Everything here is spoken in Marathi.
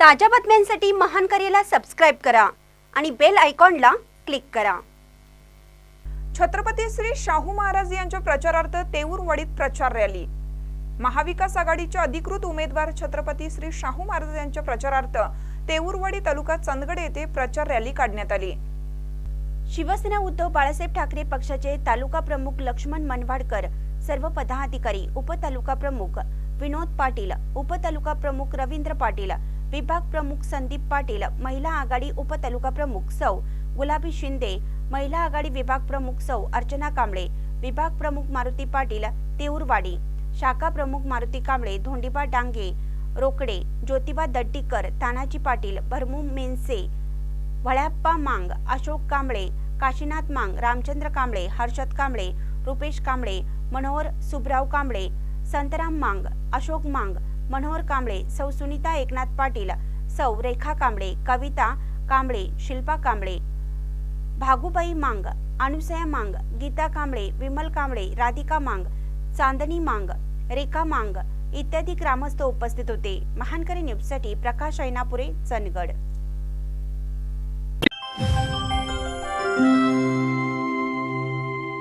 ताज्या बातम्यांसाठी महान करेला सबस्क्राईब करा आणि बेल आयकॉनला क्लिक करा. छत्रपती श्री शाहू महाराज यांच्या प्रचारार्थ तेऊरवाडीत प्रचार रॅली. महाविकास आघाडीचे अधिकृत उमेदवार छत्रपती श्री शाहू महाराज यांच्या प्रचारार्थ तेऊरवाडी तालुका चंदगड येथे प्रचार रॅली काढण्यात आली. शिवसेना उद्धव बाळासाहेब ठाकरे पक्षाचे तालुका प्रमुख लक्ष्मण मनवाडकर सर्व पदाधिकारी उपतालुका प्रमुख विनोद पाटील उपतालुका प्रमुख रवींद्र पाटील विभाग प्रमुख संदीप पाटील महिला आघाडी उपतालुका प्रमुख सौ गुलाबी शिंदे महिला आघाडी विभाग प्रमुख सौ अर्चना कांबळे विभाग प्रमुख मारुती पाटील तेऊरवाडी शाखा प्रमुख मारुती कांबळे धोंडीबा डांगे रोकडे ज्योतिबा दड्डीकर तानाजी पाटील भरमू मेनसे वळ्याप्पा मांग अशोक कांबळे काशीनाथ मांग रामचंद्र कांबळे हर्षद कांबळे रुपेश कांबळे मनोहर सुभराव कांबळे संतराम मांग अशोक मांग मनोहर कांबळे सौ सुनीता एकनाथ पाटील सौ रेखा कांबळे कविता कांबळे शिल्पा कांबळे भागुबाई मांग अनुसया मांग गीता कांबळे विमल कांबळे राधिका मांग चांदनी मांग रेखा मांग इत्यादी ग्रामस्थ उपस्थित होते. महानकरी न्यूजसाठी प्रकाश ऐनापुरे चंदगड.